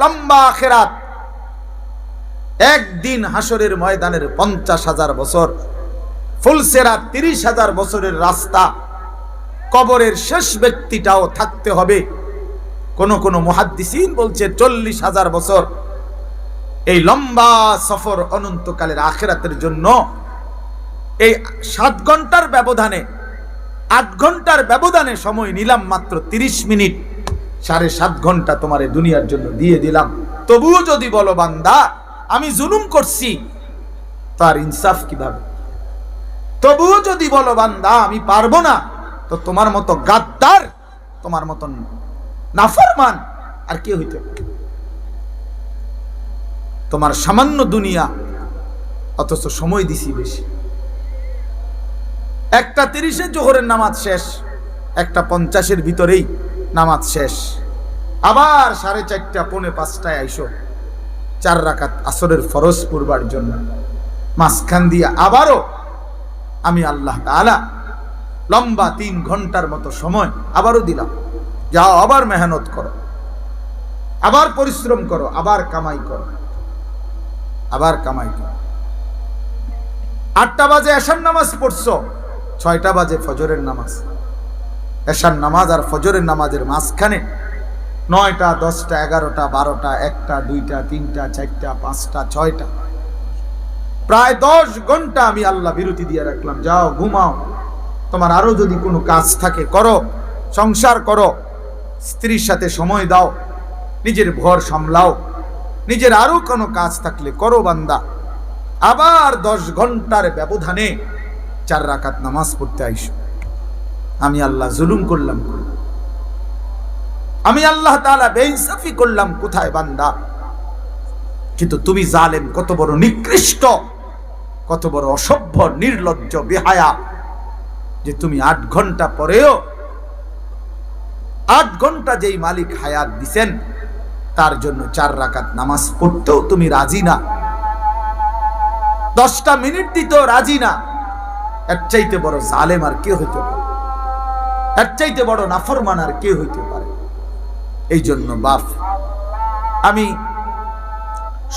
লম্বা আখেরাত একদিন হাসরের ময়দানের পঞ্চাশ হাজার বছর ফুলসেরা তিরিশ হাজার বছরের রাস্তা, কবরের শেষ ব্যক্তিটাও থাকতে হবে। কোন কোন মুহাদ্দিসিন বলছে চল্লিশ হাজার বছর। এই লম্বা সফর অনন্তকালের আখেরাতের জন্য এই সাত ঘণ্টার ব্যবধানে, আট ঘণ্টার ব্যবধানে সময় নিলাম মাত্র তিরিশ মিনিট। সাড়ে সাত ঘণ্টা তোমার দুনিয়ার জন্য দিয়ে দিলাম। তবুও যদি বলো, বান্দা, আমি জুলুম করছি, তার ইনসাফ কীভাবে? তবুও যদি বলো, বান্দা, আমি পারব না, তো তোমার মতো গাদ্দার, তোমার মতন নাফরমান আর কে হইতে তোমার সামান্য দুনিয়া, অথচ সময় দিছি বেশি। একটা তিরিশে জোহরের নামাজ শেষ, একটা পঞ্চাশের ভিতরেই নামাজ শেষ। আবার সাড়ে চারটা, পৌনে পাঁচটায় আইসো। চার রাকাত আসরের ফরজ পূর্বার জন্য। মাঝখান দিয়ে আবারও আমি আল্লাহ তাআলা লম্বা তিন ঘণ্টার মতো সময় আবারও দিলাম। যাও, আবার মেহনত করো। আবার পরিশ্রম করো, আবার কামাই করো। আবার কামাই করো। আটটা বাজে এশার নামাজ পড়ছো, ছয়টা বাজে ফজরের নামাজ। এশার নামাজ আর ফজরের নামাজের মাঝখানে নয়টা, দশটা, এগারোটা, বারোটা, একটা, দুইটা, তিনটা, চারটা, পাঁচটা, ছয়টা। প্রায় দশ ঘণ্টা আমি আল্লাহ বিরতি দিয়ে রাখলাম। যাও, ঘুমাও। তোমার আরও যদি কোনো কাজ থাকে, করো। সংসার করো। স্ত্রীর সাথে সময় দাও। নিজের ঘর সামলাও। নিজের আরও কোনো কাজ থাকলে করো বান্দা। আবার দশ ঘণ্টার ব্যবধানে চার রাকাত নামাজ পড়তে আইসো। আমি আল্লাহ জুলুম করলাম। আমি আল্লাহ তাআলা বেইনসাফি করলাম, কোথায় বান্দা? কিন্তু তুমি জালেম, কত বড় নিকৃষ্ট, কত বড় অসভ্য, নির্লজ্জ, বেহায়া, যে তুমি আট ঘণ্টা পরেও, আট ঘণ্টা যেই মালিক হায়াত দিছেন, তার জন্য চার রাকাত নামাজ পড়তেও তুমি রাজি না। দশটা মিনিট দিতেও রাজি না। এর চাইতে বড় জালেম আর কে হইতে পারে? এর চাইতে বড় নাফরমান আর কে হইতে পারে। এই জন্য বাপ, আমি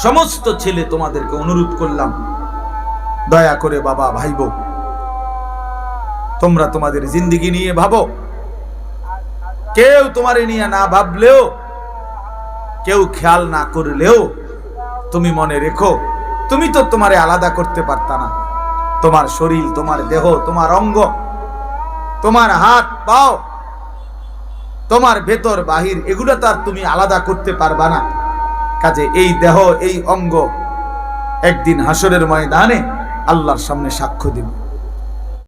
সমস্ত ছেলে তোমাদেরকে অনুরোধ করলাম, দয়া করে বাবা, ভাইব, তোমরা তোমাদের জিন্দিগি নিয়ে ভাবো। কেউ তোমারে নিয়ে না ভাবলেও, কেউ খেয়াল না করলেও তুমি মনে রেখো, তুমি তো তোমারে আলাদা করতে পারতা না। তোমার শরীর, তোমার দেহ, তোমার অঙ্গ তোমার হাত, পাও। তোমার ভেতর, বাহির, এগুলো তার তুমি আলাদা করতে পারবা না। কাজে এই দেহ, এই অঙ্গ একদিন হাসরের ময়দানে আল্লাহর সামনে সাক্ষ্য দিবে।